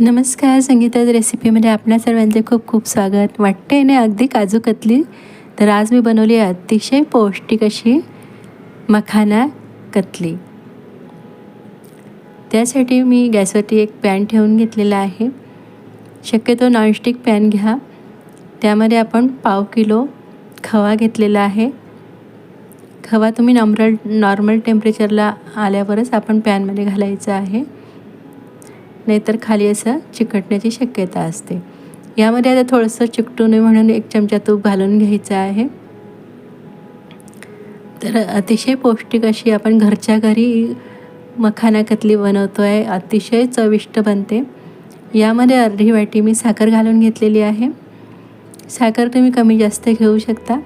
नमस्कार संगीता रेसिपीमध्ये आपल्या सर्वांचे खूप खूप स्वागत. वाटते आणि अगदी काजू कतली तर आज मी बनवली आहे अतिशय पौष्टिक अशी मखाना कतली. त्यासाठी मी गॅसवरती एक पॅन ठेवून घेतलेला आहे. शक्यतो नॉनस्टिक पॅन घ्या. त्यामध्ये आपण पाव किलो खवा घेतलेला आहे. खवा तुम्ही नॉर्मल नॉर्मल टेम्परेचरला आल्यावरच आपण पॅनमध्ये घालायचं आहे. नाहीतर खाली असं चिकटण्याची शक्यता असते. यामध्ये आता थोडंसं चिकटू नये म्हणून एक चमचा तूप घालून घ्यायचं आहे. तर अतिशय पौष्टिक अशी आपण घरच्या घरी मखाना कतली बनवतो आहे अतिशय चविष्ट बनते. यामध्ये अर्धी वाटी मी साखर घालून घेतलेली आहे. साखर तुम्ही कमी जास्त घेऊ शकता.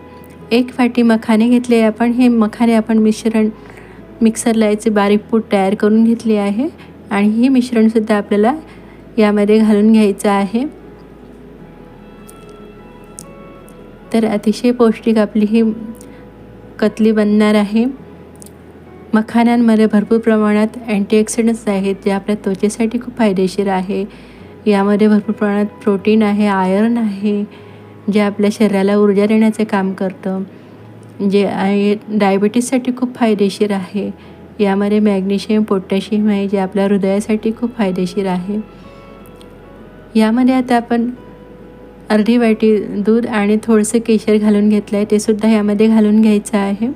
एक वाटी मखाने घेतले आपण. हे मखाने आपण मिश्रण मिक्सरला याचे बारीक पूड तयार करून घेतली आहे. आणि हे मिश्रणसुद्धा आपल्याला यामध्ये घालून घ्यायचं आहे. तर अतिशय पौष्टिक आपली ही कतली बनणार आहे. मखाण्यांमध्ये भरपूर प्रमाणात अँटीऑक्सिडंट्स आहेत जे आपल्या त्वचेसाठी खूप फायदेशीर आहे. यामध्ये भरपूर प्रमाणात प्रोटीन आहे आयर्न आहे जे आपल्या शरीराला ऊर्जा देण्याचे काम करतं. जे आहे डायबिटीजसाठी खूप फायदेशीर आहे. यामध्ये मॅग्नेशियम पोटॅशियम आहे जे आपल्या हृदयासाठी खूप फायदेशीर आहे. यामध्ये आता आपण अर्धी वाटी दूध आणि थोडंसं केशर घालून घेतलं आहे ते सुद्धा यामध्ये घालून घ्यायचं आहे.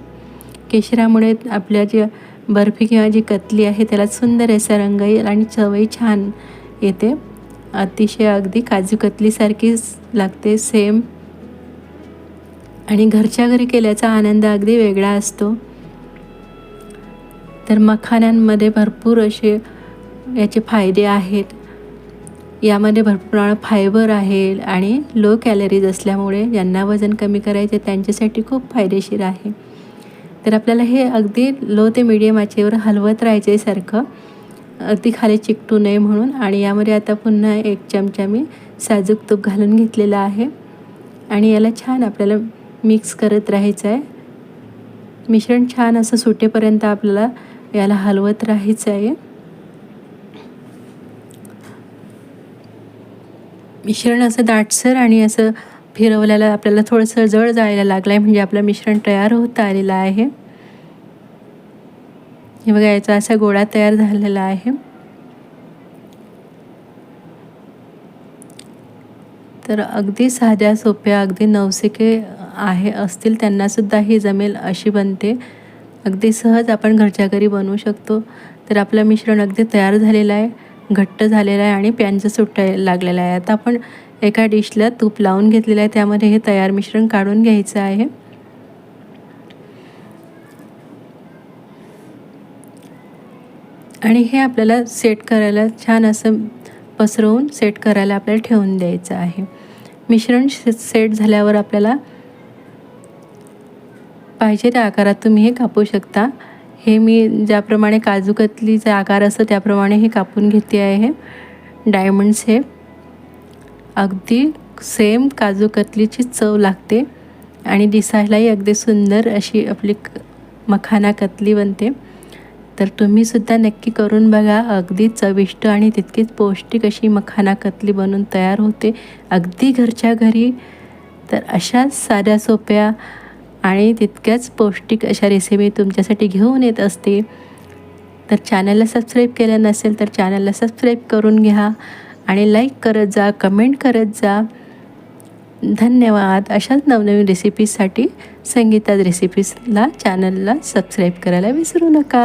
केशरामुळे आपल्या जी बर्फी किंवा जी कतली आहे त्याला सुंदर असा रंग येईल आणि चवही छान येते. अतिशय अगदी काजू कतलीसारखीच लागते सेम आणि घरच्या घरी केल्याचा आनंद अगदी वेगळा असतो. तर मखाण्यांमध्ये भरपूर असे याचे फायदे आहेत. यामध्ये भरपूर प्रमाणात फायबर आहे आणि लो कॅलरीज असल्यामुळे ज्यांना वजन कमी करायचे त्यांच्यासाठी खूप फायदेशीर आहे. तर आपल्याला हे अगदी लो ते मिडियम आचेवर हलवत राहायचं आहे सारखं. अगदी खाली चिकटू नये म्हणून आणि यामध्ये आता पुन्हा एक चमचा मी साजूक तूप घालून घेतलेला आहे. आणि याला छान आपल्याला मिक्स करत राहायचं आहे मिश्रण छान असं सुटेपर्यंत आपल्याला याला हलवत राहायचं आहे. मिश्रण असं दाटसर आणि असं फिरवल्याला आपल्याला थोडंसं जळ जायला लागलं आहे म्हणजे आपलं मिश्रण तयार होत आलेलं आहे. हे बघा याचा असा गोळा तयार झालेला आहे. तर अगदी साध्या सोप्या अगदी नवसिके आहे असतील त्यांनासुद्धा ही जमेल अशी बनते. अगदी सहज आपण घरच्या घरी बनवू शकतो. तर आपलं मिश्रण अगदी तयार झालेलं आहे घट्ट झालेलं आहे आणि पॅनचं सुट्टं लागलेलं आहे. आता आपण एका डिशला तूप लावून घेतलेलं आहे. त्यामध्ये हे तयार मिश्रण काढून घ्यायचं आहे. आणि हे आपल्याला सेट करायला छान असं पसरवून सेट करायला आपल्याला ठेवून द्यायचं आहे. मिश्रण सेट झाल्यावर आपल्याला पाहिजे त्या आकारात तुम्ही हे कापू शकता. हे मी ज्याप्रमाणे काजूकतलीचा आकार असतो त्याप्रमाणे हे कापून घेते आहे. डायमंड्स हे. अगदी सेम काजूकतलीची चव लागते आणि दिसायलाही अगदी सुंदर अशी आपली मखाना कतली बनते. तर तुम्हीसुद्धा नक्की करून बघा अगदी चविष्ट आणि तितकीच पौष्टिक अशी मखाना कतली बनून तयार होते. अगदी घरच्या घरी. तर अशाच साध्या सोप्या आणि तितक्याच पौष्टिक अशा रेसिपी तुमच्यासाठी घेऊन येत असते. तर चॅनलला सबस्क्राईब केलं नसेल तर चॅनलला सबस्क्राईब करून घ्या आणि लाईक करत जा कमेंट करत जा. धन्यवाद. अशाच नवनवीन रेसिपीजसाठी संगीता रेसिपीजला चॅनलला सबस्क्राईब करायला विसरू नका.